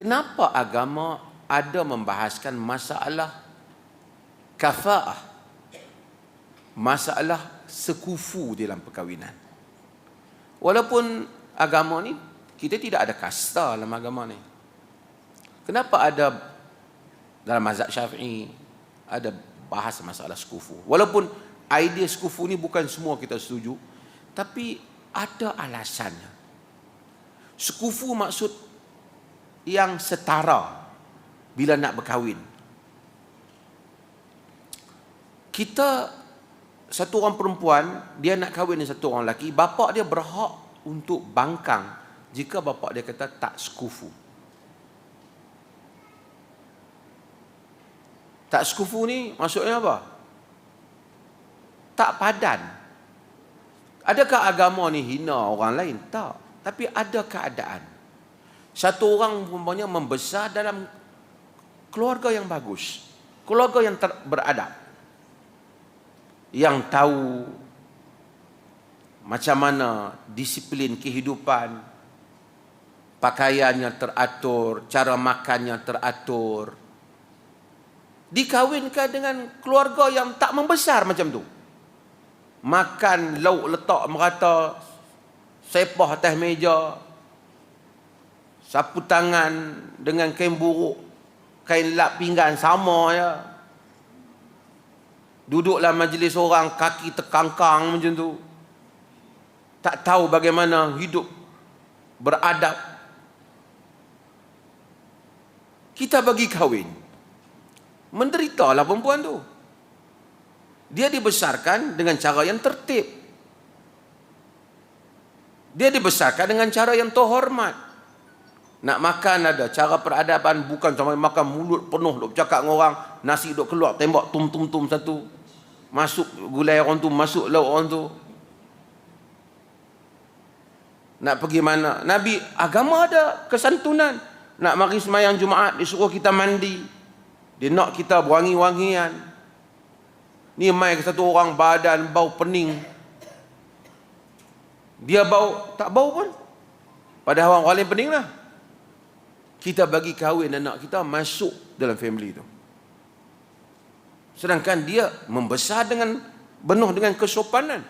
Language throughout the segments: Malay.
Kenapa agama ada membahaskan masalah kafaah? Masalah sekufu dalam perkahwinan. Walaupun agama ni kita tidak ada kasta dalam agama ni. Kenapa ada dalam mazhab Syafi'i ada bahas masalah sekufu. Walaupun idea sekufu ni bukan semua kita setuju, tapi ada alasannya. Sekufu maksud yang setara bila nak berkahwin. Kita satu orang perempuan dia nak kahwin dengan satu orang lelaki, bapa dia berhak untuk bangkang jika bapa dia kata tak sekufu. Tak sekufu ni maksudnya apa? Tak padan. Adakah agama ni hina orang lain? Tak. Tapi ada keadaan. Satu orang umpamanya membesar dalam keluarga yang bagus. Keluarga yang ter- beradab. Yang tahu macam mana disiplin kehidupan, pakaiannya teratur, cara makannya teratur, dikawinkan dengan keluarga yang tak membesar macam tu. Makan lauk letak merata, sepah atas meja, sapu tangan dengan kain buruk, kain lap pinggan sama ya. Duduklah majlis orang kaki terkangkang macam tu. Tak tahu bagaimana hidup beradab. Kita bagi kahwin. Menderitalah perempuan tu. Dia dibesarkan dengan cara yang tertib. Dia dibesarkan dengan cara yang terhormat. Nak makan ada cara peradaban bukan cuma makan mulut penuh duk cakap dengan orang, nasi duk keluar tembak tum tum tum satu. Masuk gulai orang tu, masuk lauk orang tu. Nak pergi mana? Nabi agama ada kesantunan. Nak mari semayang Jumaat disuruh kita mandi. Dia nak kita wangi-wangian. Ni mai ke satu orang badan bau pening. Dia bau, tak bau pun. Padahal orang lain pening lah. Kita bagi kahwin anak kita masuk dalam family tu. Sedangkan dia membesar dengan penuh dengan kesopanan.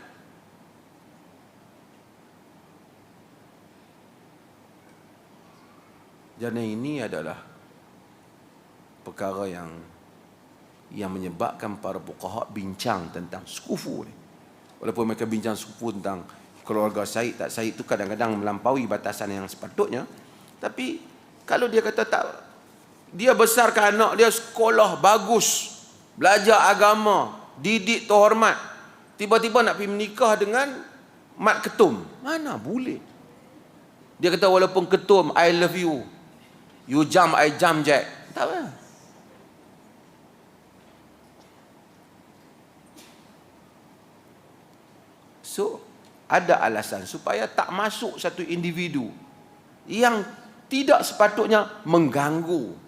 Jadi ini adalah perkara yang yang menyebabkan para fuqaha bincang tentang sekufu ni. Walaupun mereka bincang sekufu tentang keluarga Said tak Said itu kadang-kadang melampaui batasan yang sepatutnya. Tapi kalau dia kata tak dia besarkan anak dia sekolah bagus, belajar agama, didik terhormat. Tiba-tiba nak pergi menikah dengan mat ketum. Mana boleh? Dia kata walaupun ketum I love you. You jump I jump jack. Tak apa. So, ada alasan supaya tak masuk satu individu yang tidak sepatutnya mengganggu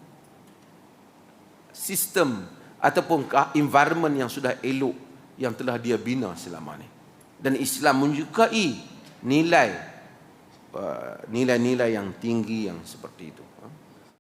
sistem ataupun environment yang sudah elok yang telah dia bina selama ini. Dan Islam menyukai nilai uh, nilai-nilai yang tinggi yang seperti itu.